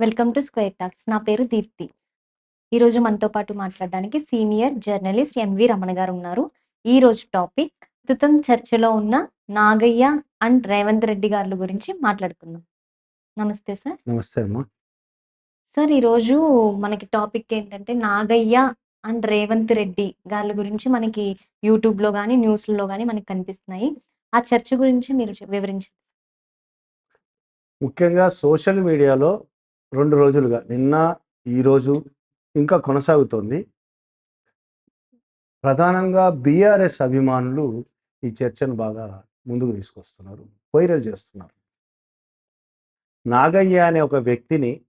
Welcome to square talks. నా పేరు దీప్తి. ఈరోజు మనతో పాటు మాట్లాడడానికి సీనియర్ జర్నలిస్ట్ ఎంవి రమణ గారు ఉన్నారు. ఈరోజు టాపిక్ ప్రస్తుతం చర్చలో ఉన్న నాగయ్య అండ్ రేవంత్ రెడ్డి గార్ల గురించి మాట్లాడుకుందాం. నమస్తే సార్. నమస్తే అమ్మా. సార్ ఈరోజు మనకి టాపిక్ ఏంటంటే నాగయ్య అండ్ రేవంత్ రెడ్డి గార్ల గురించి మనకి యూట్యూబ్‌లో గాని, న్యూస్‌లో గాని మనకు కనిపిస్తున్నాయి. ఆ చర్చ గురించి మీరు వివరించండి. ముఖ్యంగా సోషల్ మీడియాలో రెండు రోజులుగా నిన్న, ఈరోజు ఇంకా కొనసాగుతోంది. ప్రధానంగా బీఆర్ఎస్ అభిమానులు ఈ చర్చను బాగా ముందుకు తీసుకొస్తున్నారు. వైరల్ చేస్తున్నారు. నాగయ్య అనే ఒక వ్యక్తిని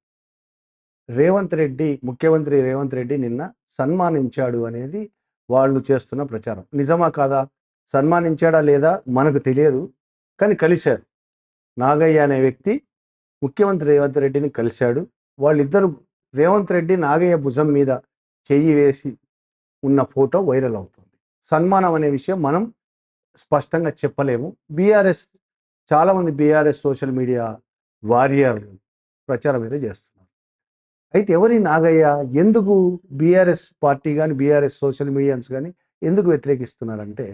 రేవంత్ రెడ్డి ముఖ్యమంత్రి రేవంత్ రెడ్డి నిన్న సన్మానించాడు అనేది వాళ్ళు చేస్తున్న ప్రచారం. నిజమా కాదా? సన్మానించాడా లేదా మనకు తెలియదు. కానీ కలిశారు. నాగయ్య అనే వ్యక్తి ముఖ్యమంత్రి రేవంత్ రెడ్డిని కలిశాడు. వాళ్ళిద్దరూ రేవంత్ రెడ్డి నాగయ్య భుజం మీద చెయ్యి వేసి ఉన్న ఫోటో వైరల్ అవుతుంది. సన్మానం అనే విషయం మనం స్పష్టంగా చెప్పలేము. బీఆర్ఎస్ చాలామంది బీఆర్ఎస్ సోషల్ మీడియా వారియర్లు ప్రచారం మీద చేస్తున్నారు. అయితే ఎవరి నాగయ్య? ఎందుకు బీఆర్ఎస్ పార్టీ కానీ బీఆర్ఎస్ సోషల్ మీడియాస్ కానీ ఎందుకు వ్యతిరేకిస్తున్నారంటే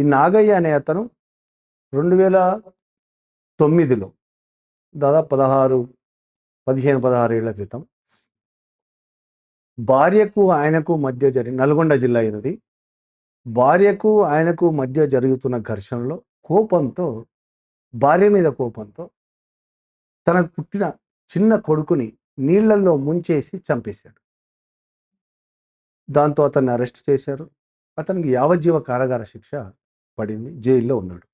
ఈ నాగయ్య అనే అతను 2009లో దాదాపు 16, 15, 16 ఏళ్ళ క్రితం భార్యకు, ఆయనకు మధ్య జరిగిన నల్గొండ జిల్లా అయినది భార్యకు, ఆయనకు మధ్య జరుగుతున్న ఘర్షణలో కోపంతో భార్య మీద కోపంతో తనకు పుట్టిన చిన్న కొడుకుని నీళ్ళల్లో ముంచేసి చంపేశాడు. దాంతో అతన్ని అరెస్ట్ చేశారు. అతనికి యావజ్జీవ కారాగార శిక్ష పడింది. జైల్లో ఉన్నాడు.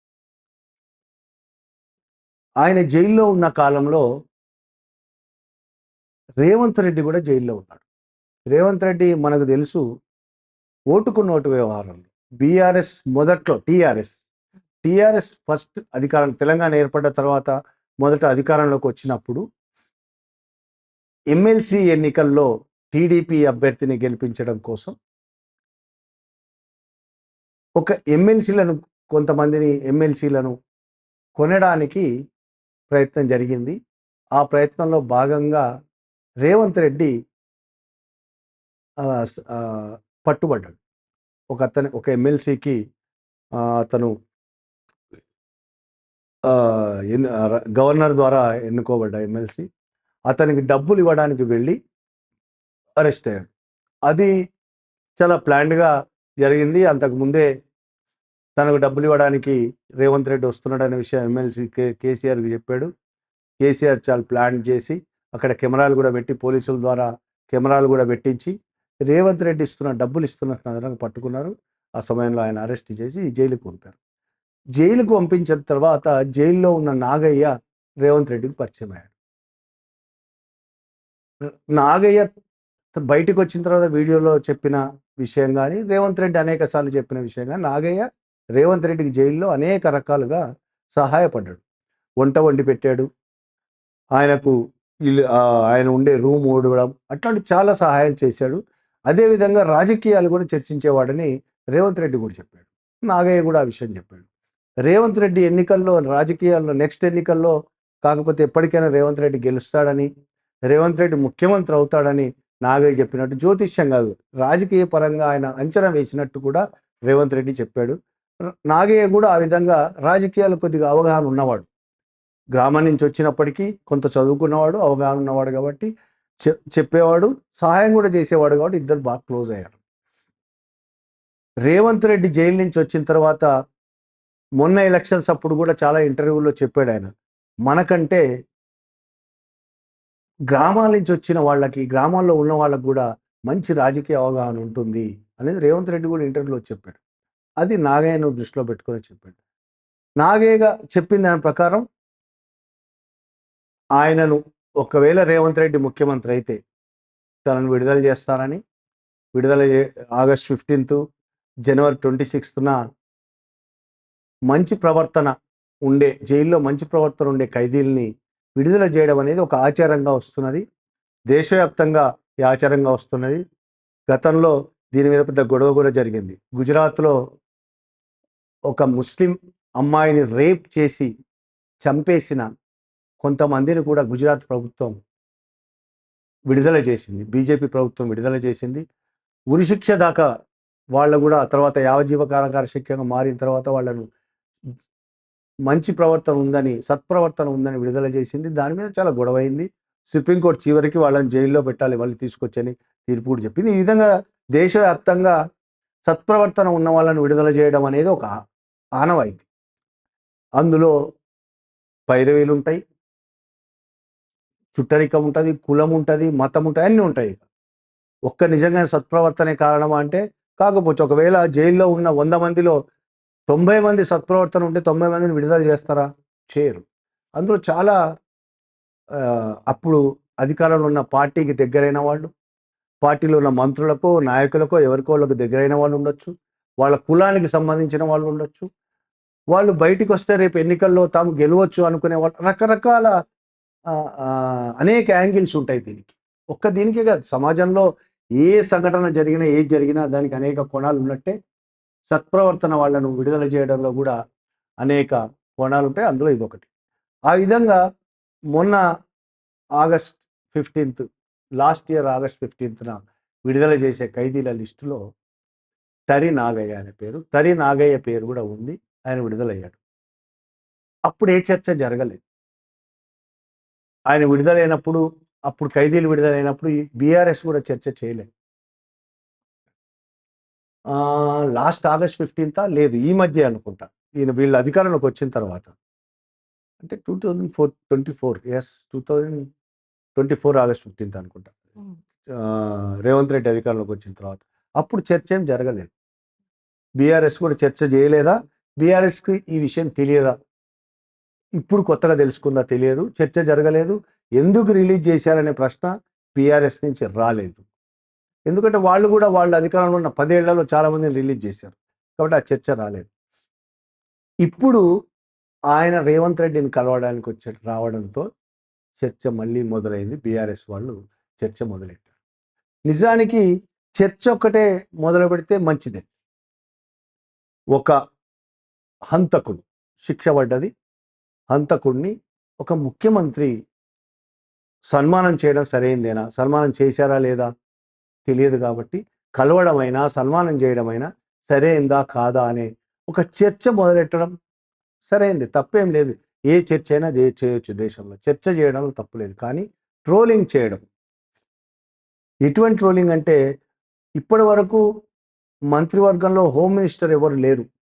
ఆయన జైల్లో ఉన్న కాలంలో రేవంత్ రెడ్డి కూడా జైల్లో ఉన్నాడు. రేవంత్ రెడ్డి మనకు తెలుసు ఓటుకు నోటు వ్యవహారంలో బీఆర్ఎస్ మొదట్లో టీఆర్ఎస్ టీఆర్ఎస్ ఫస్ట్ అధికారం తెలంగాణ ఏర్పడ్డ తర్వాత మొదట అధికారంలోకి వచ్చినప్పుడు ఎమ్మెల్సీ ఎన్నికల్లో టీడీపీ అభ్యర్థిని గెలిపించడం కోసం ఒక ఎమ్మెల్సీలను కొంతమందిని ఎమ్మెల్సీలను కొనడానికి ప్రయత్నం జరిగింది. ఆ ప్రయత్నంలో భాగంగా రేవంత్ రెడ్డి పట్టుబడ్డాడు. ఒక అతని ఒక ఎమ్మెల్సీకి అతను గవర్నర్ ద్వారా ఎన్నుకోబడ్డ ఎమ్మెల్సీ. అతనికి డబ్బులు ఇవ్వడానికి వెళ్ళి అరెస్ట్ అయ్యాడు. అది చాలా ప్లాన్డ్‌గా జరిగింది. అంతకు ముందే తనకు డబ్బులు ఇవ్వడానికి రేవంత్ రెడ్డి వస్తున్నాడనే విషయం ఎమ్మెల్సీ కే కేసీఆర్‌కి చెప్పాడు. కేసీఆర్ చాలా ప్లాన్ చేసి అక్కడ కెమెరాలు కూడా పెట్టి పోలీసుల ద్వారా కెమెరాలు కూడా పెట్టించి రేవంత్ రెడ్డి ఇస్తున్న డబ్బులు ఇస్తున్న సందర్భంగా పట్టుకున్నారు. ఆ సమయంలో ఆయన అరెస్ట్ చేసి జైలుకు పంపారు. జైలుకు పంపించిన తర్వాత జైల్లో ఉన్న నాగయ్య రేవంత్ రెడ్డికి పరిచయం అయ్యాడు. నాగయ్య బయటికి వచ్చిన తర్వాత వీడియోలో చెప్పిన విషయం కానీ రేవంత్ రెడ్డి అనేక సార్లు చెప్పిన విషయం కానీ నాగయ్య రేవంత్ రెడ్డికి జైల్లో అనేక రకాలుగా సహాయపడ్డాడు. వంట వండి పెట్టాడు. ఆయనకు ఇల్లు ఆయన ఉండే రూమ్ ఊడవడం అట్లాంటి చాలా సహాయాలు చేశాడు. అదేవిధంగా రాజకీయాలు కూడా చర్చించేవాడని రేవంత్ రెడ్డి కూడా చెప్పాడు. నాగయ్య కూడా ఆ విషయం చెప్పాడు. రేవంత్ రెడ్డి ఎన్నికల్లో రాజకీయాల్లో నెక్స్ట్ ఎన్నికల్లో కాకపోతే ఎప్పటికైనా రేవంత్ రెడ్డి గెలుస్తాడని, రేవంత్ రెడ్డి ముఖ్యమంత్రి అవుతాడని నాగయ్య చెప్పినట్టు జ్యోతిష్యం కాదు. రాజకీయ పరంగా ఆయన అంచనా వేసినట్టు కూడా రేవంత్ రెడ్డి చెప్పాడు. నాగయ్య కూడా ఆ విధంగా రాజకీయాలు కొద్దిగా అవగాహన ఉన్నవాడు. గ్రామం నుంచి వచ్చినప్పటికీ కొంత చదువుకున్నవాడు, అవగాహన ఉన్నవాడు కాబట్టి చెప్పేవాడు, సహాయం కూడా చేసేవాడు కాబట్టి ఇద్దరు బాగా క్లోజ్ అయ్యారు. రేవంత్ రెడ్డి జైలు నుంచి వచ్చిన తర్వాత మొన్న ఎలక్షన్స్ అప్పుడు కూడా చాలా ఇంటర్వ్యూల్లో చెప్పాడాయన. మనకంటే గ్రామాల నుంచి వచ్చిన వాళ్ళకి, గ్రామాల్లో ఉన్న వాళ్ళకి కూడా మంచి రాజకీయ అవగాహన ఉంటుంది అనేది రేవంత్ రెడ్డి కూడా ఇంటర్వ్యూలో చెప్పాడు. అది నాగయ్యను దృష్టిలో పెట్టుకొని చెప్పాడు. నాగయ్యగా చెప్పిన దాని ప్రకారం ఆయనను ఒకవేళ రేవంత్ రెడ్డి ముఖ్యమంత్రి అయితే తనను విడుదల చేస్తారని, విడుదల ఆగస్ట్ 15, జనవరి 26న మంచి ప్రవర్తన ఉండే జైల్లో మంచి ప్రవర్తన ఉండే ఖైదీలని విడుదల చేయడం అనేది ఒక ఆచారంగా వస్తున్నది. దేశవ్యాప్తంగా ఈ ఆచారంగా వస్తున్నది. గతంలో దీని మీద పెద్ద గొడవ కూడా జరిగింది. గుజరాత్‌లో ఒక ముస్లిం అమ్మాయిని రేప్ చేసి చంపేసిన కొంతమందిని కూడా గుజరాత్ ప్రభుత్వం విడుదల చేసింది. బీజేపీ ప్రభుత్వం విడుదల చేసింది. ఉరిశిక్ష దాకా వాళ్ళు కూడా తర్వాత యావజీవ కారాగార శిక్షగా మారిన తర్వాత వాళ్ళను మంచి ప్రవర్తన ఉందని సత్ప్రవర్తన ఉందని విడుదల చేసింది. దాని మీద చాలా గొడవైంది. సుప్రీంకోర్టు చివరికి వాళ్ళని జైల్లో పెట్టాలి వాళ్ళు తీసుకొచ్చని తీర్పు కూడా చెప్పింది. ఈ విధంగా దేశవ్యాప్తంగా సత్ప్రవర్తన ఉన్న వాళ్ళని విడుదల చేయడం అనేది ఒక ఆనవాయితీ. అందులో పైరవీలు ఉంటాయి చుట్టరికం ఉంటుంది కులం ఉంటుంది మతం ఉంటుంది అన్నీ ఉంటాయి ఒక్క నిజంగా సత్ప్రవర్తనే కారణమా అంటే కాకపోవచ్చు ఒకవేళ జైల్లో ఉన్న వంద మందిలో తొంభై మంది సత్ప్రవర్తన ఉంటే తొంభై మందిని విడుదల చేస్తారా? చేయరు. అందులో చాలా అప్పుడు అధికారంలో ఉన్న పార్టీకి దగ్గరైన వాళ్ళు పార్టీలో ఉన్న మంత్రులకో నాయకులకో ఎవరికో వాళ్ళకు దగ్గరైన వాళ్ళు ఉండొచ్చు. వాళ్ళ కులానికి సంబంధించిన వాళ్ళు ఉండొచ్చు. వాళ్ళు బయటికి వస్తే రేపు ఎన్నికల్లో తాము గెలవచ్చు అనుకునే వాళ్ళు రకరకాల అనేక యాంగిల్స్ ఉంటాయి దీనికి. ఒక్క దీనికే కాదు సమాజంలో ఏ సంఘటన జరిగినా ఏది జరిగినా దానికి అనేక కోణాలు ఉన్నట్టే సత్ప్రవర్తన వాళ్ళను విడుదల చేయడంలో కూడా అనేక కోణాలు ఉంటాయి. అందులో ఇది ఒకటి ఆ విధంగా మొన్న August fifteenth last year August ఫిఫ్టీన్త్న విడుదల చేసే ఖైదీల లిస్టులో తరి నాగయ్య అనే పేరు తరి నాగయ్య పేరు కూడా ఉంది. ఆయన విడుదలయ్యాడు. అప్పుడు ఏ చర్చ జరగలేదు. ఆయన విడుదలైనప్పుడు అప్పుడు ఖైదీలు విడుదలైనప్పుడు బీఆర్ఎస్ కూడా చర్చ చేయలేదు. లాస్ట్ ఆగస్ట్ ఫిఫ్టీన్తా లేదు ఈ మధ్య అనుకుంటా. ఈయన వీళ్ళ అధికారంలోకి వచ్చిన తర్వాత. అంటే two thousand four twenty four yes two thousand twenty four August fifteenth అనుకుంటా. రేవంత్ రెడ్డి అధికారంలోకి వచ్చిన తర్వాత. అప్పుడు చర్చ ఏం జరగలేదు. బీఆర్ఎస్ కూడా చర్చ చేయలేదా? బీఆర్ఎస్కి ఈ విషయం తెలియదా? ఇప్పుడు కొత్తగా తెలుసుకుందా తెలియదు చర్చ జరగలేదు. ఎందుకు రిలీజ్ చేశారనే ప్రశ్న బీఆర్ఎస్ నుంచి రాలేదు. ఎందుకంటే వాళ్ళు కూడా వాళ్ళ అధికారంలో ఉన్న పదేళ్ళలో చాలామందిని రిలీజ్ చేశారు. కాబట్టి ఆ చర్చ రాలేదు. ఇప్పుడు ఆయన రేవంత్ రెడ్డిని కలవడానికి వచ్చే రావడంతో చర్చ మళ్ళీ మొదలైంది. బీఆర్ఎస్ వాళ్ళు చర్చ మొదలెట్టారు. నిజానికి చర్చ ఒక్కటే మొదలు పెడితే మంచిదే. ఒక హంతకుడు శిక్ష పడ్డది. హంతకుడిని ఒక ముఖ్యమంత్రి సన్మానం చేయడం సరైందేనా? సన్మానం చేశారా లేదా? తెలియదు కాబట్టి కలవడమైనా సన్మానం చేయడమైనా సరైందా కాదా అనే ఒక చర్చ మొదలెట్టడం సరైంది. తప్పేం లేదు. ఏ చర్చ అయినా చేయొచ్చు దేశంలో. చర్చ చేయడంలో తప్పులేదు కానీ ట్రోలింగ్ చేయడం. ఎటువంటి ట్రోలింగ్ అంటే ఇప్పటి వరకు మంత్రివర్గంలో హోమ్ మినిస్టర్ ఎవరు లేరు.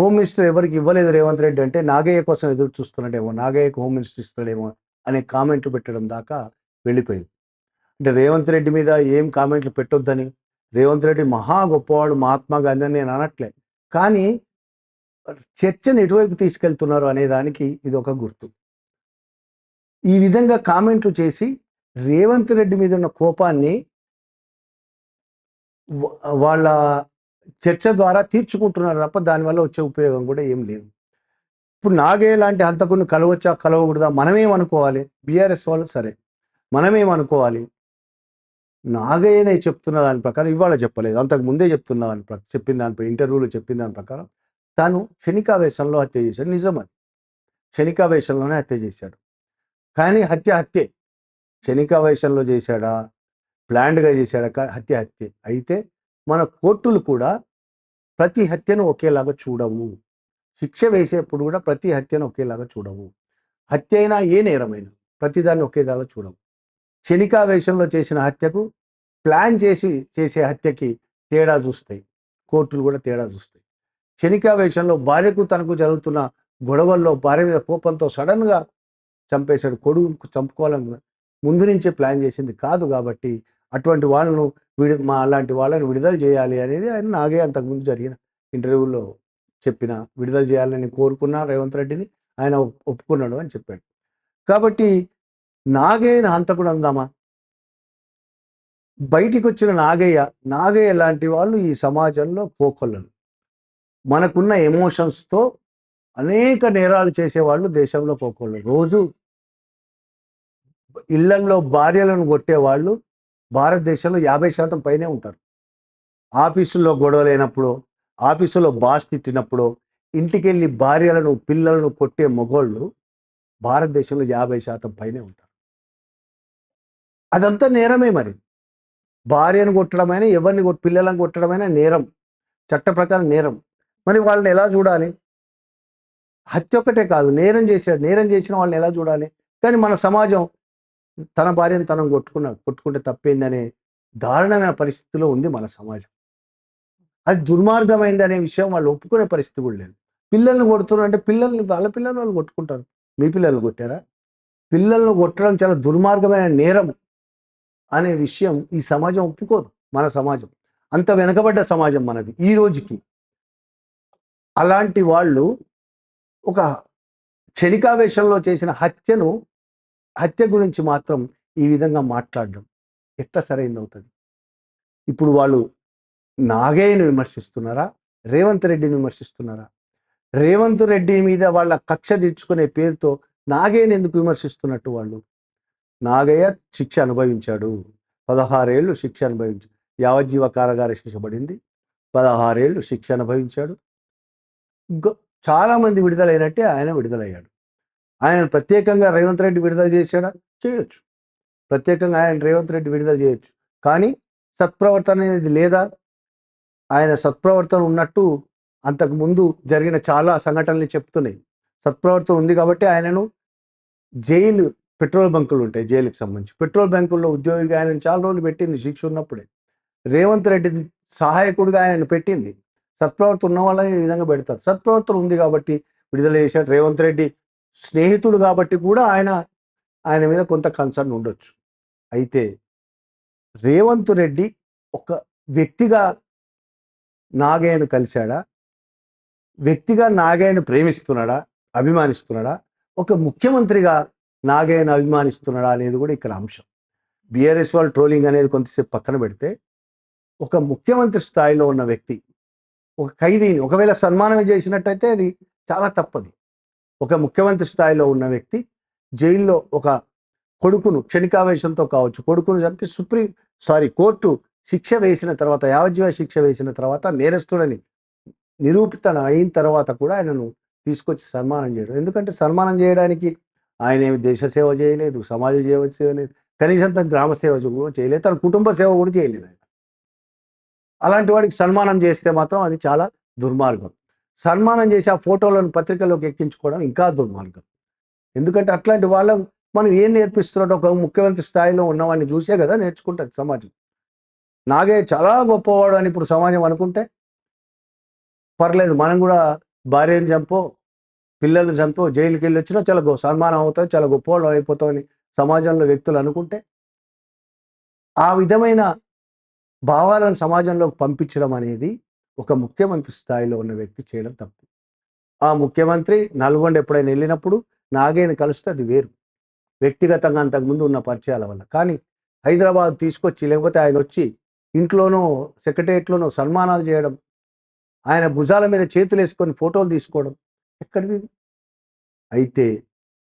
హోమ్ మినిస్టర్ ఎవరికి ఇవ్వలేదు రేవంత్ రెడ్డి అంటే నాగయ్య కోసం ఎదురు చూస్తున్నాడేమో నాగయ్యకు హోమ్ మినిస్టర్ ఇస్తాడేమో అనే కామెంట్లు పెట్టడం దాకా వెళ్ళిపోయింది. అంటే రేవంత్ రెడ్డి మీద ఏం కామెంట్లు పెట్టొద్దని? రేవంత్ రెడ్డి మహా గొప్పవాడు మహాత్మా గాంధీ అని నేను అనట్లే. కానీ చర్చను ఎటువైపు తీసుకెళ్తున్నారు అనే దానికి ఇది ఒక గుర్తు. ఈ విధంగా కామెంట్లు చేసి రేవంత్ రెడ్డి మీద ఉన్న కోపాన్ని వాళ్ళ చర్చ ద్వారా తీర్చుకుంటున్నారు తప్ప దానివల్ల వచ్చే ఉపయోగం కూడా ఏం లేదు. ఇప్పుడు నాగే లాంటి హంతకుని కలవచ్చా కలవకూడదా మనమేమనుకోవాలి? బీఆర్ఎస్ వాళ్ళు సరే. మనమేమనుకోవాలి? నాగయ్యనే చెప్తున్న దాని ప్రకారం ఇవాళ చెప్పలేదు. అంతకు ముందే చెప్తున్న దాని ప్ర- చెప్పిన దానిపై ఇంటర్వ్యూలో చెప్పిన దాని ప్రకారం తాను క్షణికావేశంలో హత్య చేశాడు. నిజం అది. క్షణికావేశంలోనే హత్య చేశాడు. కానీ హత్య హత్యే. క్షణికావేశంలో చేశాడా? ప్లాండ్గా చేశాడా? కా- హత్య హత్యే. అయితే మన కోర్టులు కూడా ప్రతి హత్యను ఒకేలాగా చూడవు. శిక్ష వేసేప్పుడు కూడా ప్రతి హత్యను ఒకేలాగా చూడవు. హత్య అయినా ఏ నేరమైనా ప్రతిదాన్ని ఒకేలాగా చూడవు. క్షణికావేశంలో చేసిన హత్యకు ప్లాన్ చేసి చేసే హత్యకి తేడా చూస్తాయి. కోర్టులు కూడా తేడా చూస్తాయి. క్షణికావేశంలో భార్యకు తనకు జరుగుతున్న గొడవల్లో భార్య మీద కోపంతో సడన్గా చంపేశాడు. కొడుకు చంపుకోవాలని ముందు నుంచే ప్లాన్ చేసింది కాదు కాబట్టి అటువంటి వాళ్ళను విడి మా అలాంటి వాళ్ళని విడుదల చేయాలి అనేది ఆయన నాగే అంతకుముందు జరిగిన ఇంటర్వ్యూలో చెప్పిన విడుదల చేయాలని కోరుకున్నా రేవంత్ రెడ్డిని ఆయన ఒప్పుకున్నాడు అని చెప్పాడు. కాబట్టి నాగయ్యని హంతకుడు అందామా? బయటికి వచ్చిన నాగయ్య నాగయ్య లాంటి వాళ్ళు ఈ సమాజంలో పోకొల్లలు మనకున్న ఎమోషన్స్తో అనేక నేరాలు చేసేవాళ్ళు దేశంలో పోకొల్లరు. రోజు ఇళ్ళల్లో భార్యలను కొట్టేవాళ్ళు భారతదేశంలో యాభై శాతం పైనే ఉంటారు. ఆఫీసుల్లో గొడవలైనప్పుడు ఆఫీసులో బాస్ తిట్టినప్పుడు ఇంటికెళ్ళి భార్యలను పిల్లలను కొట్టే మొగోళ్ళు భారతదేశంలో యాభై శాతం పైనే ఉంటారు. అదంతా నేరమే మరి. భార్యను కొట్టడమైనా ఎవరిని కొట్టి పిల్లలను కొట్టడమైనా నేరం. చట్ట ప్రకారం నేరం. మరి వాళ్ళని ఎలా చూడాలి? హత్య ఒక్కటే కాదు. నేరం చేశాడు నేరం చేసిన వాళ్ళని ఎలా చూడాలి? కానీ మన సమాజం తన భార్యను తనం కొట్టుకున్న కొట్టుకుంటే తప్పేందనే దారుణమైన పరిస్థితిలో ఉంది మన సమాజం. అది దుర్మార్గమైంది అనే విషయం వాళ్ళు ఒప్పుకునే పరిస్థితి కూడా లేదు. పిల్లల్ని కొడుతున్నారు అంటే పిల్లల్ని వాళ్ళ పిల్లలు వాళ్ళు కొట్టుకుంటారు. మీ పిల్లలు కొట్టారా? పిల్లలను కొట్టడం చాలా దుర్మార్గమైన నేరం అనే విషయం ఈ సమాజం ఒప్పుకోదు. మన సమాజం. అంత వెనకబడ్డ సమాజం మనది. ఈ రోజుకి అలాంటి వాళ్ళు ఒక క్షణికావేశంలో చేసిన హత్యను హత్య గురించి మాత్రం ఈ విధంగా మాట్లాడడం ఎట్లా సరైంది అవుతుంది ఇప్పుడు వాళ్ళు నాగయ్యను విమర్శిస్తున్నారా? రేవంత్ రెడ్డిని విమర్శిస్తున్నారా? రేవంత్ రెడ్డి మీద వాళ్ళ కక్ష తీర్చుకునే పేరుతో నాగయ్యని ఎందుకు విమర్శిస్తున్నట్టు వాళ్ళు? నాగయ్య శిక్ష అనుభవించాడు. పదహారేళ్ళు శిక్ష అనుభవించాడు యావజ్జీవ కారాగార శిక్ష పడింది. పదహారేళ్ళు శిక్ష అనుభవించాడు. చాలామంది విడుదలైనట్టే ఆయన విడుదలయ్యాడు. ఆయన ప్రత్యేకంగా రేవంత్ రెడ్డి విడుదల చేశాడా? చేయొచ్చు. ప్రత్యేకంగా ఆయన రేవంత్ రెడ్డి విడుదల చేయొచ్చు. కానీ సత్ప్రవర్తన అనేది లేదా? ఆయన సత్ప్రవర్తన ఉన్నట్టు అంతకు ముందు జరిగిన చాలా సంఘటనలు చెప్తున్నాయి. సత్ప్రవర్తన ఉంది కాబట్టి ఆయనను జైలు పెట్రోల్ బంకులు ఉంటాయి జైలుకి సంబంధించి. పెట్రోల్ బంకుల్లో ఉద్యోగిగా ఆయన చాలా రోజులు పెట్టింది శిక్ష ఉన్నప్పుడే. రేవంత్ రెడ్డి సహాయకుడిగా ఆయనను పెట్టింది. సత్ప్రవర్తన ఉన్న వాళ్ళని ఈ విధంగా పెడతారు. సత్ప్రవర్తన ఉంది కాబట్టి విడుదల చేశాడు రేవంత్ రెడ్డి. స్నేహితుడు కాబట్టి కూడా ఆయన ఆయన మీద కొంత కన్సర్న్ ఉండొచ్చు. అయితే రేవంత్ రెడ్డి ఒక వ్యక్తిగా నాగయ్యను కలిశాడా? వ్యక్తిగా నాగయ్యను ప్రేమిస్తున్నాడా? అభిమానిస్తున్నాడా? ఒక ముఖ్యమంత్రిగా నాగయ్యను అభిమానిస్తున్నాడా అనేది కూడా ఇక్కడ అంశం. బీఆర్ఎస్ వాళ్ళు ట్రోలింగ్ అనేది కొంతసేపు పక్కన పెడితే ఒక ముఖ్యమంత్రి స్థాయిలో ఉన్న వ్యక్తి ఒక ఖైదీని ఒకవేళ సన్మానం చేసినట్టయితే అది చాలా తప్పది. ఒక ముఖ్యమంత్రి స్థాయిలో ఉన్న వ్యక్తి జైల్లో ఒక కొడుకును క్షణికావేశంతో కావచ్చు కొడుకును చంపి సుప్రీం సారీ కోర్టు శిక్ష వేసిన తర్వాత యావజ్జీవ శిక్ష వేసిన తర్వాత నేరస్తుడని నిరూపితన అయిన తర్వాత కూడా ఆయనను తీసుకొచ్చి సన్మానం చేయడం. ఎందుకంటే సన్మానం చేయడానికి ఆయన ఏమి దేశ సేవ చేయలేదు సమాజ సేవ చేయలేదు కనీసం తన గ్రామ సేవ కూడా చేయలేదు తన కుటుంబ సేవ కూడా చేయలేదు ఆయన. అలాంటి వాడికి సన్మానం చేస్తే మాత్రం అది చాలా దుర్మార్గం. సన్మానం చేసి ఆ ఫోటోలను పత్రికలోకి ఎక్కించుకోవడం ఇంకా దుర్మార్గం. ఎందుకంటే అట్లాంటి వాళ్ళ మనం ఏం నేర్పిస్తున్నట్టు ఒక ముఖ్యమంత్రి స్థాయిలో ఉన్నవాడిని చూసే కదా నేర్చుకుంటుంది సమాజం. నాగే చాలా గొప్పవాడు అని ఇప్పుడు సమాజం అనుకుంటే పర్లేదు మనం కూడా భార్యను చంపో పిల్లలు చంపో జైలుకి వెళ్ళి వచ్చినా చాలా గొ సన్మానం అవుతుంది చాలా గొప్పవాళ్ళు అయిపోతామని సమాజంలో వ్యక్తులు అనుకుంటే ఆ విధమైన భావాలను సమాజంలోకి పంపించడం అనేది ఒక ముఖ్యమంత్రి స్థాయిలో ఉన్న వ్యక్తి చేయడం తప్పు. ఆ ముఖ్యమంత్రి నల్గొండ ఎప్పుడైనా వెళ్ళినప్పుడు నాగేని కలిస్తే అది వేరు. వ్యక్తిగతంగా అంతకుముందు ఉన్న పరిచయాల వల్ల. కానీ హైదరాబాద్ తీసుకొచ్చి లేకపోతే ఆయన వచ్చి ఇంట్లోనో సెక్రటరియట్లోనో సన్మానాలు చేయడం ఆయన భుజాల మీద చేతులు వేసుకొని ఫోటోలు తీసుకోవడం ఎక్కడిది? అయితే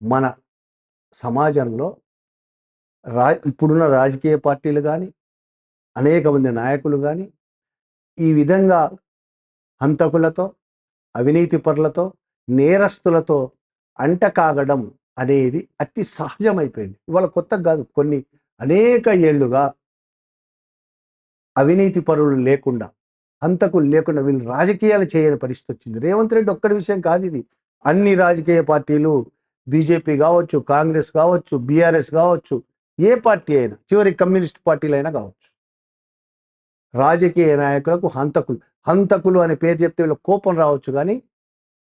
మన సమాజంలో రా ఇప్పుడున్న రాజకీయ పార్టీలు కానీ అనేక మంది నాయకులు కానీ ఈ విధంగా హంతకులతో అవినీతి పరులతో నేరస్తులతో అంటకాగడం అనేది అతి సహజమైపోయింది. ఇవాళ కొత్త కాదు కొన్ని అనేక ఏళ్ళుగా అవినీతి పరులు లేకుండా హంతకులు లేకుండా వీళ్ళు రాజకీయాలు చేయని పరిస్థితి వచ్చింది. రేవంత్ రెడ్డి ఒక్కడి విషయం కాదు ఇది. అన్ని రాజకీయ పార్టీలు బీజేపీ కావచ్చు కాంగ్రెస్ కావచ్చు బీఆర్ఎస్ కావచ్చు ఏ పార్టీ అయినా చివరి కమ్యూనిస్ట్ పార్టీలు అయినా కావచ్చు. రాజకీయ నాయకులకు హంతకులు. హంతకులు అనే పేరు చెప్తే వీళ్ళ కోపం రావచ్చు కానీ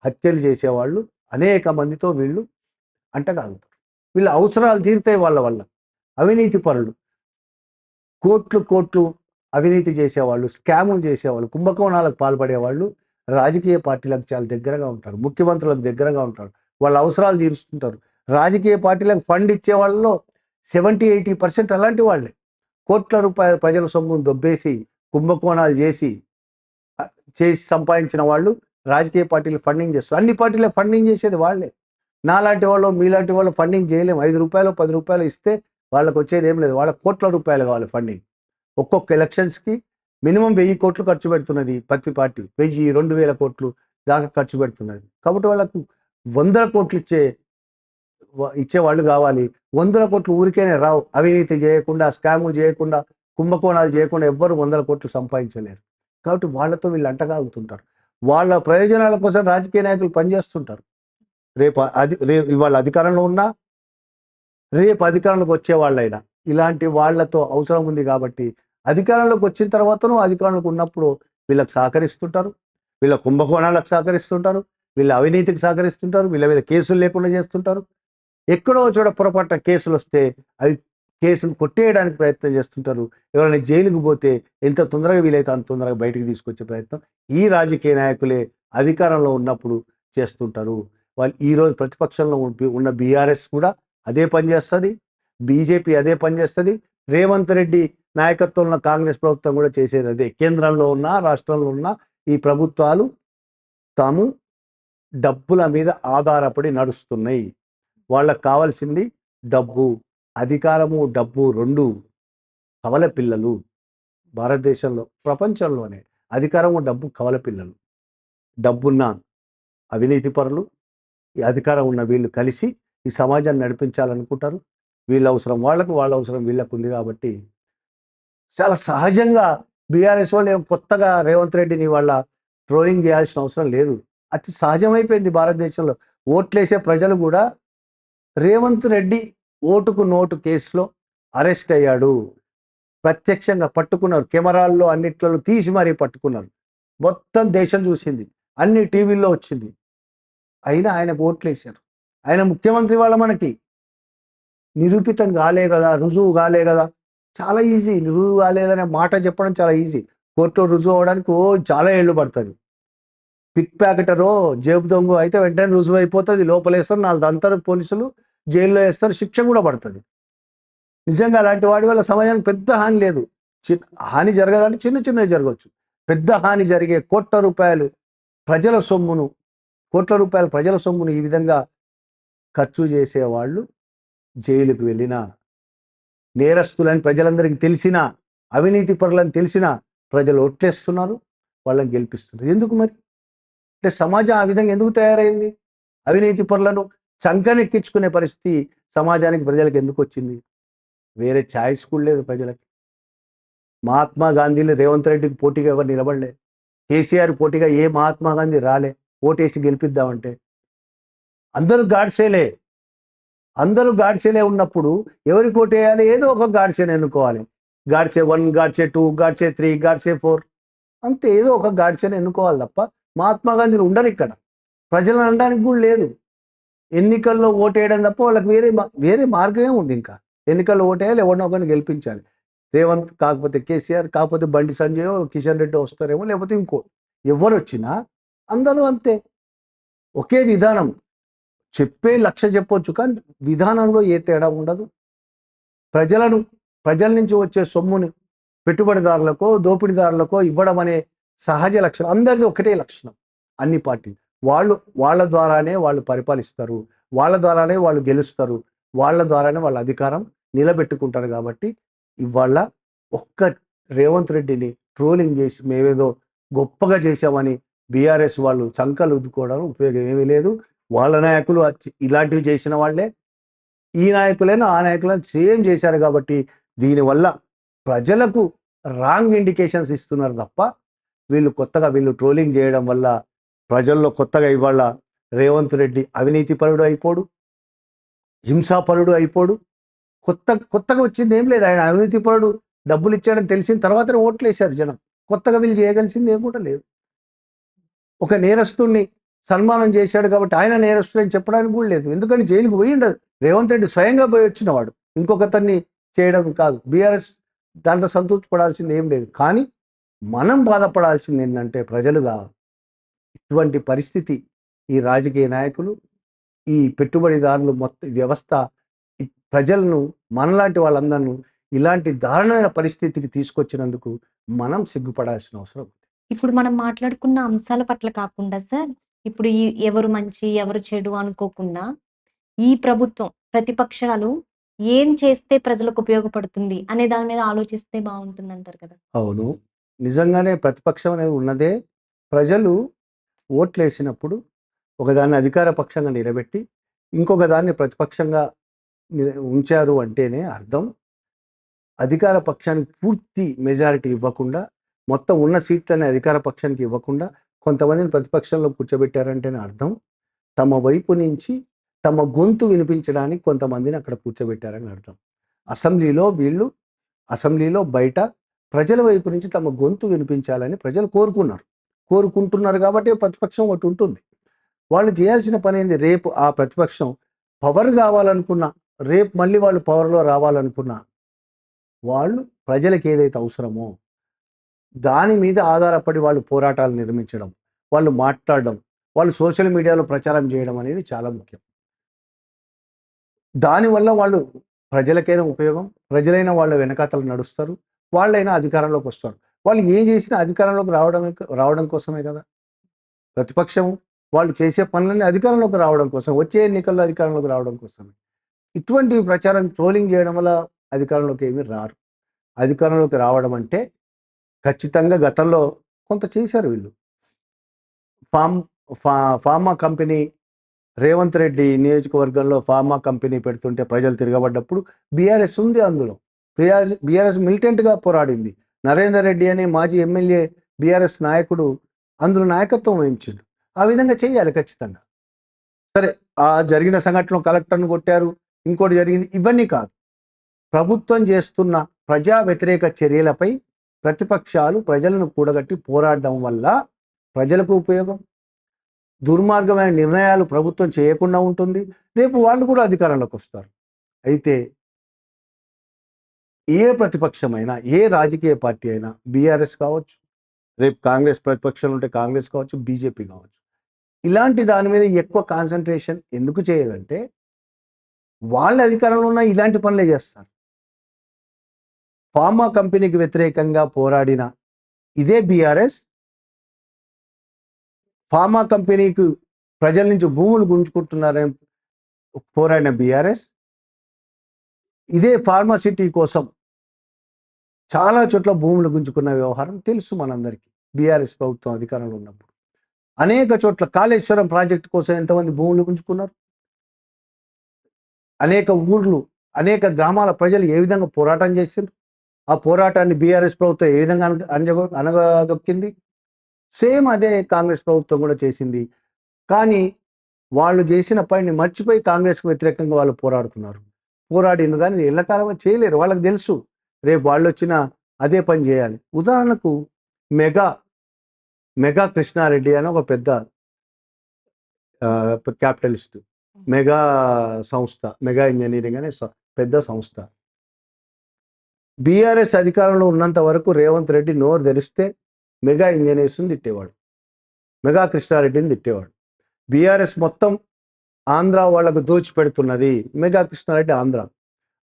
హత్యలు చేసేవాళ్ళు అనేక మందితో వీళ్ళు అంటగాగుతారు వీళ్ళ అవసరాలు తీరుతాయి వాళ్ళ వల్ల. అవినీతి పరులు. కోట్లు కోట్లు అవినీతి చేసేవాళ్ళు స్కాములు చేసేవాళ్ళు కుంభకోణాలకు పాల్పడేవాళ్ళు రాజకీయ పార్టీలకు చాలా దగ్గరగా ఉంటారు. ముఖ్యమంత్రులకు దగ్గరగా ఉంటారు. వాళ్ళ అవసరాలు తీరుస్తుంటారు. రాజకీయ పార్టీలకు ఫండ్ ఇచ్చే వాళ్ళలో సెవెంటీ ఎయిటీ పర్సెంట్ అలాంటి వాళ్ళే. కోట్ల రూపాయల ప్రజల సొమ్మును దొబ్బేసి కుంభకోణాలు చేసి చేసి సంపాదించిన వాళ్ళు రాజకీయ పార్టీలు ఫండింగ్ చేస్తారు. అన్ని పార్టీలే ఫండింగ్ చేసేది వాళ్ళే. నాలాంటి వాళ్ళు మీలాంటి వాళ్ళు ఫండింగ్ చేయలేము. ఐదు రూపాయలు పది రూపాయలు ఇస్తే వాళ్ళకి వచ్చేది ఏం లేదు. వాళ్ళ కోట్ల రూపాయలు కావాలి ఫండింగ్ ఒక్కొక్క ఎలక్షన్స్కి మినిమం వెయ్యి కోట్లు ఖర్చు పెడుతున్నది ప్రతి పార్టీ. వెయ్యి రెండు వేల కోట్లు దాకా ఖర్చు పెడుతున్నది. కాబట్టి వాళ్ళకు వందల కోట్లు ఇచ్చే ఇచ్చే వాళ్ళు కావాలి. వందల కోట్లు ఊరికేనే రావు. అవినీతి చేయకుండా స్కాములు చేయకుండా కుంభకోణాలు చేయకుండా ఎవ్వరు వందల కోట్లు సంపాదించలేరు. కాబట్టి వాళ్ళతో వీళ్ళు అంటగాగుతుంటారు. వాళ్ళ ప్రయోజనాల కోసం రాజకీయ నాయకులు పనిచేస్తుంటారు. రేపు అది రేపు ఇవాళ అధికారంలో ఉన్నా రేపు అధికారంలోకి వచ్చే వాళ్ళైనా. ఇలాంటి వాళ్ళతో అవసరం ఉంది కాబట్టి అధికారంలోకి వచ్చిన తర్వాతను అధికారంలోకి ఉన్నప్పుడు వీళ్ళకి సహకరిస్తుంటారు. వీళ్ళ కుంభకోణాలకు సహకరిస్తుంటారు. వీళ్ళ అవినీతికి సహకరిస్తుంటారు. వీళ్ళ మీద కేసులు లేకుండా చేస్తుంటారు. ఎక్కడో చోట పొరపాటున కేసులు వస్తే అవి కేసులు కొట్టేయడానికి ప్రయత్నం చేస్తుంటారు. ఎవరైనా జైలుకు పోతే ఎంత తొందరగా వీలైతే అంత తొందరగా బయటకు తీసుకొచ్చే ప్రయత్నం ఈ రాజకీయ నాయకులే అధికారంలో ఉన్నప్పుడు చేస్తుంటారు. వాళ్ళు ఈరోజు ప్రతిపక్షంలో ఉన్న- బీఆర్ఎస్ కూడా అదే పనిచేస్తుంది బీజేపీ అదే పనిచేస్తుంది రేవంత్ రెడ్డి నాయకత్వంలో ఉన్న కాంగ్రెస్ ప్రభుత్వం కూడా చేసేది అదే. కేంద్రంలో ఉన్న రాష్ట్రంలో ఉన్న ఈ ప్రభుత్వాలు తాము డబ్బుల మీద ఆధారపడి నడుస్తున్నాయి. వాళ్ళకు కావాల్సింది డబ్బు. అధికారము డబ్బు రెండు కవల పిల్లలు భారతదేశంలో ప్రపంచంలోనే అధికారము డబ్బు కవల పిల్లలు. డబ్బున్న అవినీతి పరులు ఈ అధికారం ఉన్న వీళ్ళు కలిసి ఈ సమాజాన్ని నడిపించాలనుకుంటారు. వీళ్ళ అవసరం వాళ్ళకు వాళ్ళ అవసరం వీళ్ళకు ఉంది కాబట్టి చాలా సహజంగా బీఆర్ఎస్ వాళ్ళు ఏం కొత్తగా రేవంత్ రెడ్డిని వాళ్ళ ట్రోలింగ్ చేయాల్సిన అవసరం లేదు. అతి సహజమైపోయింది భారతదేశంలో. ఓట్లేసే ప్రజలు కూడా రేవంత్ రెడ్డి ఓటుకు నోటు కేసులో అరెస్ట్ అయ్యాడు. ప్రత్యక్షంగా పట్టుకున్నారు. కెమెరాల్లో అన్నిట్లలో తీసి మరీ పట్టుకున్నారు. మొత్తం దేశం చూసింది. అన్ని టీవీల్లో వచ్చింది. అయినా ఆయనకు ఓట్లేశారు. ఆయన ముఖ్యమంత్రి వాళ్ళ మనకి. నిరూపితం కాలే కదా రుజువు కాలే కదా. చాలా ఈజీ. రుజువు కాలేదనే మాట చెప్పడం చాలా ఈజీ. కోర్టులో రుజువు అవ్వడానికి ఓ చాలా ఏళ్ళు పడుతుంది. పిక్ ప్యాకెటరో జేబు దొంగ అయితే వెంటనే రుజువు అయిపోతుంది. లోపలేస్తారు. నాలుగు దంతరు పోలీసులు. జైల్లో వేస్తారు శిక్ష కూడా పడుతుంది. నిజంగా అలాంటి వాడి వల్ల సమాజానికి పెద్ద హాని లేదు. చిన్న హాని జరగదంటే చిన్న చిన్నవి జరగవచ్చు. పెద్ద హాని జరిగే కోట్ల రూపాయలు ప్రజల సొమ్మును కోట్ల రూపాయల ప్రజల సొమ్మును ఈ విధంగా ఖర్చు చేసేవాళ్ళు జైలుకు వెళ్ళినా నేరస్తులని ప్రజలందరికీ తెలిసినా అవినీతి పరులని తెలిసినా ప్రజలు ఒట్లేస్తున్నారు వాళ్ళని గెలిపిస్తున్నారు. ఎందుకు మరి? అంటే సమాజం ఆ విధంగా ఎందుకు తయారైంది? అవినీతి పరులను చంకనెక్కించుకునే పరిస్థితి సమాజానికి ప్రజలకు ఎందుకు వచ్చింది? వేరే ఛాయిస్ కూడా లేదు ప్రజలకి. మహాత్మా గాంధీని రేవంత్ రెడ్డికి పోటీగా ఎవరు నిలబడలే. కేసీఆర్ పోటీగా ఏ మహాత్మా గాంధీ రాలే. ఓటేసి గెలిపిద్దామంటే. అందరూ గాడ్సేలే. అందరూ గాడ్సేలే ఉన్నప్పుడు ఎవరికి ఓటేయాలి? ఏదో ఒక గాడ్సేని ఎన్నుకోవాలి. Godse one Godse two Godse three Godse four. అంతే ఏదో ఒక గాడ్సేని ఎన్నుకోవాలి తప్ప మహాత్మా గాంధీని ఉండరు ఇక్కడ ప్రజలను అనడానికి కూడా లేదు. ఎన్నికల్లో ఓటేయడం తప్ప వాళ్ళకి వేరే మా- వేరే మార్గమే ఉంది ఇంకా. ఎన్నికల్లో ఓటేయాలి ఎవరినో ఒకరిని గెలిపించాలి. రేవంత్ కాకపోతే కేసీఆర్ కాకపోతే బండి సంజయ్ కిషన్ రెడ్డి వస్తారేమో లేకపోతే ఇంకో ఎవరు వచ్చినా అందరూ అంతే. ఒకే విధానం. చెప్పే లక్ష చెప్పొచ్చు కానీ విధానంలో ఏ తేడా ఉండదు. ప్రజలను ప్రజల నుంచి వచ్చే సొమ్ముని పెట్టుబడిదారులకో దోపిడీదారులకో ఇవ్వడం అనే సహజ లక్షణం. అందరిది ఒకటే లక్షణం. అన్ని పార్టీలు. వాళ్ళు వాళ్ళ ద్వారానే వాళ్ళు పరిపాలిస్తారు. వాళ్ళ ద్వారానే వాళ్ళు గెలుస్తారు. వాళ్ళ ద్వారానే వాళ్ళ అధికారం నిలబెట్టుకుంటారు కాబట్టి ఇవాళ ఒక్క రేవంత్ రెడ్డిని ట్రోలింగ్ చేసి మేమేదో గొప్పగా చేశామని బీఆర్ఎస్ వాళ్ళు చంకలు ఉద్దుకోవడం ఉపయోగం ఏమీ లేదు. వాళ్ళ నాయకులు ఇలాంటివి చేసిన వాళ్ళే. ఈ నాయకులైనా ఆ నాయకులైనా సేమ్ చేశారు కాబట్టి దీనివల్ల ప్రజలకు రాంగ్ ఇండికేషన్స్ ఇస్తున్నారు తప్ప వీళ్ళు కొత్తగా వీళ్ళు ట్రోలింగ్ చేయడం వల్ల ప్రజల్లో కొత్తగా ఇవాళ రేవంత్ రెడ్డి అవినీతిపరుడు అయిపోడు హింసాపరుడు అయిపోడు. కొత్త కొత్తగా వచ్చింది ఏం లేదు. ఆయన అవినీతిపరుడు డబ్బులు ఇచ్చాడని తెలిసిన తర్వాతనే ఓట్లు వేశారు జనం. కొత్తగా వీళ్ళు చేయగలిసింది ఏం కూడా లేదు. ఒక నేరస్తుడిని సన్మానం చేశాడు కాబట్టి ఆయన నేరస్తుడు అని చెప్పడానికి కూడా లేదు. ఎందుకంటే జైలుకు పోయి ఉండదు రేవంత్ రెడ్డి స్వయంగా పోయి వచ్చినవాడు. ఇంకొకతన్ని చేయడం కాదు. బీఆర్ఎస్ దాంట్లో సంతృప్తి పడాల్సింది ఏం లేదు. కానీ మనం బాధపడాల్సింది ఏంటంటే ప్రజలుగా ఇటువంటి పరిస్థితి ఈ రాజకీయ నాయకులు ఈ పెట్టుబడిదారులు మొత్తం వ్యవస్థ ప్రజలను మనలాంటి వాళ్ళందరినూ ఇలాంటి దారుణమైన పరిస్థితికి తీసుకొచ్చినందుకు మనం సిగ్గుపడాల్సిన అవసరం ఉంది. ఇప్పుడు మనం మాట్లాడుకున్న అంశాల పట్ల కాకుండా సార్ ఇప్పుడు ఈ ఎవరు మంచి ఎవరు చెడు అనుకోకుండా ఈ ప్రభుత్వం ప్రతిపక్షాలు ఏం చేస్తే ప్రజలకు ఉపయోగపడుతుంది అనే దాని మీద ఆలోచిస్తే బాగుంటుంది అంటారు కదా. అవును. నిజంగానే ప్రతిపక్షం అనేది ఉన్నదే. ప్రజలు ఓట్లు వేసినప్పుడు ఒకదాన్ని అధికార పక్షంగా నిలబెట్టి ఇంకొక దాన్ని ప్రతిపక్షంగా ఉంచారు అంటేనే అర్థం. అధికార పక్షానికి పూర్తి మెజారిటీ ఇవ్వకుండా మొత్తం ఉన్న సీట్లని అధికార పక్షానికి ఇవ్వకుండా కొంతమందిని ప్రతిపక్షంలో కూర్చోబెట్టారంటేనే అర్థం. తమ వైపు నుంచి తమ గొంతు వినిపించడానికి కొంతమందిని అక్కడ కూర్చోబెట్టారని అర్థం. అసెంబ్లీలో వీళ్ళు అసెంబ్లీలో బయట ప్రజల వైపు నుంచి తమ గొంతు వినిపించాలని ప్రజలు కోరుకున్నారు. కోరుకుంటున్నారు కాబట్టి ప్రతిపక్షం ఒకటి ఉంటుంది. వాళ్ళు చేయాల్సిన పని ఏంది? రేపు ఆ ప్రతిపక్షం పవర్ కావాలనుకున్నా రేపు మళ్ళీ వాళ్ళు పవర్లో రావాలనుకున్నా వాళ్ళు ప్రజలకు ఏదైతే అవసరమో దాని మీద ఆధారపడి వాళ్ళు పోరాటాలు నిర్మించడం వాళ్ళు మాట్లాడడం వాళ్ళు సోషల్ మీడియాలో ప్రచారం చేయడం అనేది చాలా ముఖ్యం. దానివల్ల వాళ్ళు ప్రజలకైనా ఉపయోగం ప్రజలైనా వాళ్ళ వెనకాతలు నడుస్తారు వాళ్ళైనా అధికారంలోకి వస్తారు. వాళ్ళు ఏం చేసినా అధికారంలోకి రావడం రావడం కోసమే కదా. ప్రతిపక్షం వాళ్ళు చేసే పనులన్నీ అధికారంలోకి రావడం కోసం వచ్చే ఎన్నికల్లో అధికారంలోకి రావడం కోసమే. ఇటువంటి ప్రచారం ట్రోలింగ్ చేయడం వల్ల అధికారంలోకి ఏమీ రారు. అధికారంలోకి రావడం అంటే ఖచ్చితంగా గతంలో కొంత చేశారు వీళ్ళు. ఫామ్ ఫా ఫార్మా కంపెనీ రేవంత్ రెడ్డి నియోజకవర్గంలో ఫార్మా కంపెనీ పెడుతుంటే ప్రజలు తిరగబడ్డప్పుడు బీఆర్ఎస్ ఉంది అందులో. బీఆర్ఎస్ బీఆర్ఎస్ మిలిటెంట్గా పోరాడింది. నరేందర్ రెడ్డి అనే మాజీ ఎమ్మెల్యే బీఆర్ఎస్ నాయకుడు అందులో నాయకత్వం వహించిండు. ఆ విధంగా చేయాలి ఖచ్చితంగా. సరే ఆ జరిగిన సంఘటనలో కలెక్టర్ను కొట్టారు ఇంకోటి జరిగింది ఇవన్నీ కాదు. ప్రభుత్వం చేస్తున్న ప్రజా వ్యతిరేక చర్యలపై ప్రతిపక్షాలు ప్రజలను కూడగట్టి పోరాడడం వల్ల ప్రజలకు ఉపయోగం. దుర్మార్గమైన నిర్ణయాలు ప్రభుత్వం చేయకుండా ఉంటుంది. రేపు వాళ్ళు కూడా అధికారంలోకి వస్తారు. అయితే ఏ ప్రతిపక్షమైనా ఏ రాజకీయ పార్టీ అయినా బీఆర్ఎస్ కావచ్చు రేపు కాంగ్రెస్ ప్రతిపక్షాలు ఉంటే కాంగ్రెస్ కావచ్చు బీజేపీ కావచ్చు. ఇలాంటి దాని మీద ఎక్కువ కాన్సన్ట్రేషన్ ఎందుకు చేయాలంటే వాళ్ళ అధికారంలో ఉన్న ఇలాంటి పనులే చేస్తారు. ఫార్మా కంపెనీకి వ్యతిరేకంగా పోరాడిన ఇదే బీఆర్ఎస్ ఫార్మా కంపెనీకి ప్రజల నుంచి భూములు గుంజుకుంటున్నారని పోరాడిన బీఆర్ఎస్ ఇదే ఫార్మాసిటీ కోసం చాలా చోట్ల భూములు గుంజుకున్న వ్యవహారం తెలుసు మనందరికీ. బీఆర్ఎస్ ప్రభుత్వం అధికారంలో ఉన్నప్పుడు. అనేక చోట్ల కాళేశ్వరం ప్రాజెక్టు కోసం ఎంతమంది భూములు గుంజుకున్నారు? అనేక ఊర్లు అనేక గ్రామాల ప్రజలు ఏ విధంగా పోరాటం చేశారు ఆ పోరాటాన్ని బీఆర్ఎస్ ప్రభుత్వం ఏ విధంగా అనగ- అనగదొక్కింది సేమ్ అదే కాంగ్రెస్ ప్రభుత్వం కూడా చేసింది. కానీ వాళ్ళు చేసిన పనిని మర్చిపోయి కాంగ్రెస్కు వ్యతిరేకంగా వాళ్ళు పోరాడుతున్నారు. పోరాడిన కానీ ఎల్లకాలంగా చేయలేరు. వాళ్ళకి తెలుసు. రేపు వాళ్ళు వచ్చినా అదే పని చేయాలి. ఉదాహరణకు మెగా మెగా కృష్ణారెడ్డి అని ఒక పెద్ద క్యాపిటలిస్ట్ మెగా సంస్థ మెగా ఇంజనీరింగ్ అనే పెద్ద సంస్థ. బీఆర్ఎస్ అధికారంలో ఉన్నంత వరకు రేవంత్ రెడ్డి నోరు తెరిస్తే మెగా ఇంజనీర్స్ని తిట్టేవాడు. మెగా కృష్ణారెడ్డిని తిట్టేవాడు. బీఆర్ఎస్ మొత్తం ఆంధ్ర వాళ్ళకు దోచిపెడుతున్నది మెగా కృష్ణారెడ్డి ఆంధ్ర.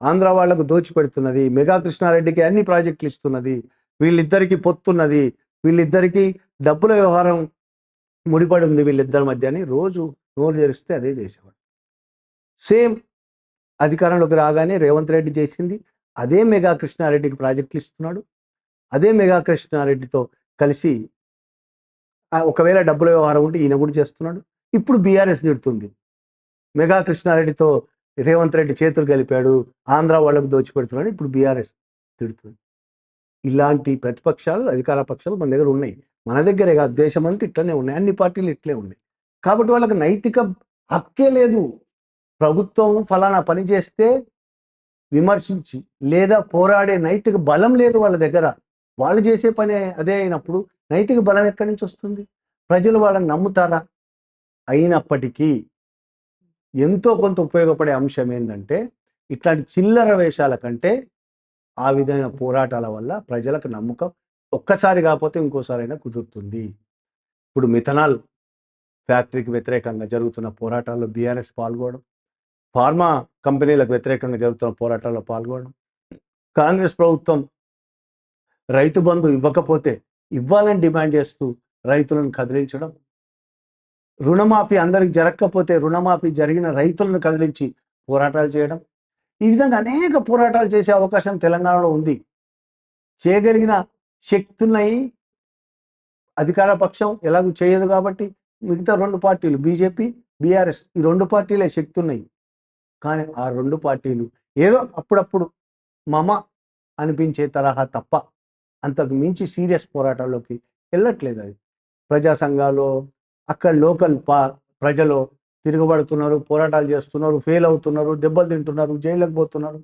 ఆంధ్ర వాళ్ళకు దోచిపెడుతున్నది మెగా కృష్ణారెడ్డికి అన్ని ప్రాజెక్టులు ఇస్తున్నది వీళ్ళిద్దరికి పొత్తున్నది వీళ్ళిద్దరికీ డబ్బుల వ్యవహారం ముడిపడి ఉంది వీళ్ళిద్దరి మధ్య అని రోజు నోరు జరిస్తే అదే చేసేవాడు సేమ్ అధికారంలోకి రాగానే రేవంత్ రెడ్డి చేసింది అదే మెగా కృష్ణారెడ్డికి ప్రాజెక్టులు ఇస్తున్నాడు అదే మెగా కృష్ణారెడ్డితో కలిసి ఒకవేళ డబ్బుల వ్యవహారం ఉంటే ఈయన కూడా చేస్తున్నాడు. ఇప్పుడు బీఆర్ఎస్ నిడుతుంది మెగా కృష్ణారెడ్డితో రేవంత్ రెడ్డి చేతులు కలిపాడు ఆంధ్ర వాళ్ళకు దోచిపెడుతున్నాడు ఇప్పుడు బీఆర్ఎస్ తిడుతుంది. ఇలాంటి ప్రతిపక్షాలు అధికార పక్షాలు మన దగ్గర ఉన్నాయి. మన దగ్గరే కాదు అంతా ఇట్లనే ఉన్నాయి. అన్ని పార్టీలు ఇట్లే ఉన్నాయి. కాబట్టి వాళ్ళకి నైతిక హక్కే లేదు. ప్రభుత్వం ఫలానా పని చేస్తే విమర్శించి లేదా పోరాడే నైతిక బలం లేదు వాళ్ళ దగ్గర. వాళ్ళు చేసే పని అదే అయినప్పుడు నైతిక బలం ఎక్కడి నుంచి వస్తుంది? ప్రజలు వాళ్ళని నమ్ముతారా? అయినప్పటికీ ఎంతో కొంత ఉపయోగపడే అంశం ఏంటంటే ఇట్లాంటి చిల్లర వేషాల కంటే ఆ విధమైన పోరాటాల వల్ల ప్రజలకు నమ్మకం ఒక్కసారి కాకపోతే ఇంకోసారైనా కుదురుతుంది. ఇప్పుడు మిథనాల్ ఫ్యాక్టరీకి వ్యతిరేకంగా జరుగుతున్న పోరాటాల్లో బీఆర్ఎస్ పాల్గొనడం ఫార్మా కంపెనీలకు వ్యతిరేకంగా జరుగుతున్న పోరాటాల్లో పాల్గొనడం కాంగ్రెస్ ప్రభుత్వం రైతు బంధు ఇవ్వకపోతే ఇవ్వాలని డిమాండ్ చేస్తూ రైతులను కదిలించడం రుణమాఫీ అందరికి జరగకపోతే రుణమాఫీ జరిగిన రైతులను కదిలించి పోరాటాలు చేయడం. ఈ విధంగా అనేక పోరాటాలు చేసే అవకాశం తెలంగాణలో ఉంది. చేయగలిగిన శక్తున్నాయి అధికార పక్షం ఎలాగూ చేయదు కాబట్టి మిగతా రెండు పార్టీలు బీజేపీ బీఆర్ఎస్ ఈ రెండు పార్టీలే శక్తున్నాయి కానీ ఆ రెండు పార్టీలు ఏదో అప్పుడప్పుడు మమ అనిపించే తరహా తప్ప అంతకు మించి సీరియస్ పోరాటాల్లోకి వెళ్ళట్లేదు అది. ప్రజా సంఘాలు అక్కడ లోకల్ పా ప్రజలు తిరగబడుతున్నారు పోరాటాలు చేస్తున్నారు ఫెయిల్ అవుతున్నారు దెబ్బలు తింటున్నారు జైళ్ళకి పోతున్నారు.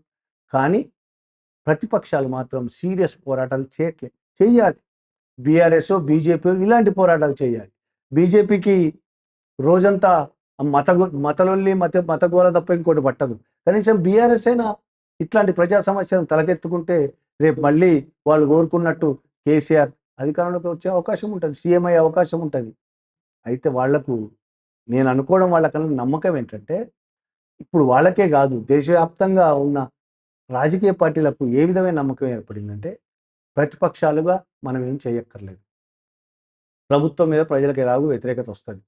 కానీ ప్రతిపక్షాలు మాత్రం సీరియస్ పోరాటాలు చేయట్లేదు చేయాలి బీఆర్ఎస్ బీజేపీ ఇలాంటి పోరాటాలు చేయాలి బీజేపీకి రోజంతా మత మతలొల్లి మత మతగోళ తప్ప ఇంకోటి పట్టదు. కనీసం బీఆర్ఎస్ అయినా ఇట్లాంటి ప్రజా సమస్యను తలకెత్తుకుంటే రేపు మళ్ళీ వాళ్ళు కోరుకున్నట్టు కేసీఆర్ అధికారంలోకి వచ్చే అవకాశం ఉంటుంది సీఎం అయ్యే అవకాశం ఉంటుంది. అయితే వాళ్ళకు నేను అనుకోవడం వాళ్ళకన్నా నమ్మకం ఏంటంటే ఇప్పుడు వాళ్ళకే కాదు దేశవ్యాప్తంగా ఉన్న రాజకీయ పార్టీలకు ఏ విధమైన నమ్మకం ఏర్పడిందంటే ప్రతిపక్షాలుగా మనం ఏం చేయక్కర్లేదు. ప్రభుత్వం మీద ప్రజలకు ఎలాగో వ్యతిరేకత వస్తుంది.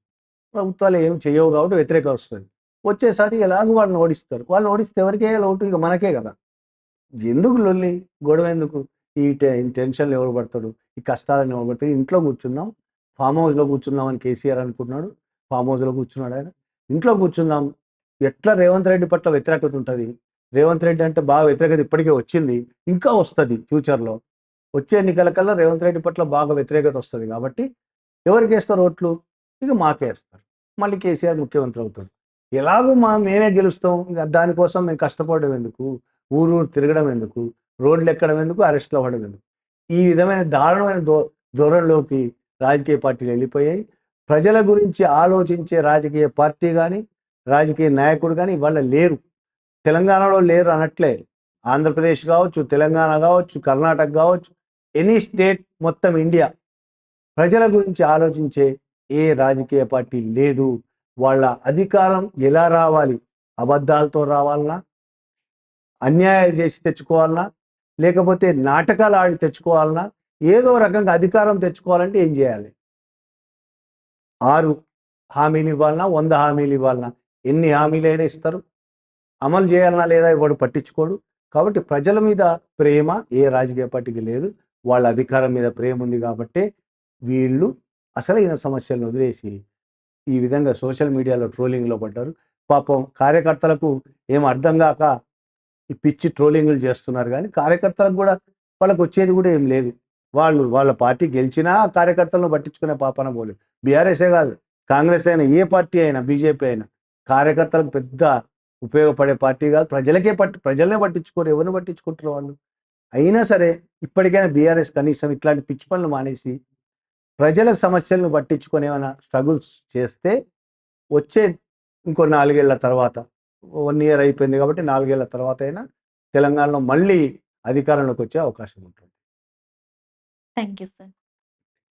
ప్రభుత్వాలు ఏం చేయవు కాబట్టి వ్యతిరేకత వస్తుంది. వచ్చేసరికి ఎలాగో వాళ్ళని ఓడిస్తారు. వాళ్ళని ఓడిస్తే ఎవరికే లోటు? ఇక మనకే కదా. ఎందుకు లొల్లి? గొడవ ఎందుకు? ఈ ఈ టెన్షన్లు ఎవరు పడతాడు ఈ కష్టాలను ఎవరు పడతాడు ఇంట్లో కూర్చున్నాం. ఫామ్ హౌస్లో కూర్చున్నాం అని కేసీఆర్ అనుకున్నాడు ఫామ్ హౌస్లో కూర్చున్నాడు ఆయన. ఇంట్లో కూర్చున్నాం ఎట్లా రేవంత్ రెడ్డి పట్ల వ్యతిరేకత ఉంటుంది? రేవంత్ రెడ్డి అంటే బాగా వ్యతిరేకత ఇప్పటికే వచ్చింది ఇంకా వస్తుంది ఫ్యూచర్లో. వచ్చే ఎన్నికల కల్లా రేవంత్ రెడ్డి పట్ల బాగా వ్యతిరేకత వస్తుంది కాబట్టి ఎవరికి వేస్తారు ఓట్లు? ఇక మాకే వేస్తారు. మళ్ళీ కేసీఆర్ ముఖ్యమంత్రి అవుతాడు. ఎలాగో మా మేమే గెలుస్తాం. దానికోసం మేము కష్టపడడం ఎందుకు? ఊరు తిరగడం ఎందుకు? రోడ్లు ఎక్కడం ఎందుకు? అరెస్ట్లు అవ్వడం ఎందుకు? ఈ విధమైన దారుణమైన ధో ధోరణిలోకి రాజకీయ పార్టీలు వెళ్ళిపోయాయి. ప్రజల గురించి ఆలోచించే రాజకీయ పార్టీ కానీ రాజకీయ నాయకుడు కానీ ఇవాళ లేరు. తెలంగాణలో లేరు అనట్లే ఆంధ్రప్రదేశ్ కావచ్చు తెలంగాణ కావచ్చు కర్ణాటక కావచ్చు ఎనీ స్టేట్ మొత్తం ఇండియా. ప్రజల గురించి ఆలోచించే ఏ రాజకీయ పార్టీ లేదు. వాళ్ళ అధికారం ఎలా రావాలి? అబద్ధాలతో రావాలన్నా అన్యాయాలు చేసి తెచ్చుకోవాలన్నా లేకపోతే నాటకాలు ఆడి తెచ్చుకోవాలన్నా ఏదో రకంగా అధికారం తెచ్చుకోవాలంటే ఏం చేయాలి? ఆరు హామీలు ఇవ్వాలన్నా వంద హామీలు ఇవ్వాలన్నా. ఎన్ని హామీలు అయినా ఇస్తారు. అమలు చేయాలన్నా లేదా ఇవాడు పట్టించుకోడు. కాబట్టి ప్రజల మీద ప్రేమ ఏ రాజకీయ పార్టీకి లేదు. వాళ్ళ అధికారం మీద ప్రేమ ఉంది కాబట్టి వీళ్ళు అసలైన సమస్యలను వదిలేసి ఈ విధంగా సోషల్ మీడియాలో ట్రోలింగ్లో పడ్డారు. పాపం కార్యకర్తలకు ఏం అర్థం కాక ఈ పిచ్చి ట్రోలింగ్లు చేస్తున్నారు. కానీ కార్యకర్తలకు కూడా వాళ్ళకు వచ్చేది కూడా ఏం లేదు. వాళ్ళు వాళ్ళ పార్టీ గెలిచినా కార్యకర్తలను పట్టించుకునే పాపన పోలేదు. బీఆర్ఎస్ఏ కాదు. కాంగ్రెస్ అయినా ఏ పార్టీ అయినా బీజేపీ అయినా కార్యకర్తలకు పెద్ద ఉపయోగపడే పార్టీ కాదు. ప్రజలకే పట్టి ప్రజలనే పట్టించుకోరు. ఎవరిని పట్టించుకుంటారు వాళ్ళు? అయినా సరే ఇప్పటికైనా బీఆర్ఎస్ కనీసం ఇట్లాంటి పిచ్చి పనులు మానేసి ప్రజల సమస్యలను పట్టించుకొని ఏమైనా స్ట్రగుల్స్ చేస్తే వచ్చే ఇంకో నాలుగేళ్ళ తర్వాత వన్ ఇయర్ అయిపోయింది కాబట్టి నాలుగేళ్ళ తర్వాత అయినా తెలంగాణలో మళ్ళీ అధికారంలోకి వచ్చే అవకాశం ఉంటుంది. Thank you, sir.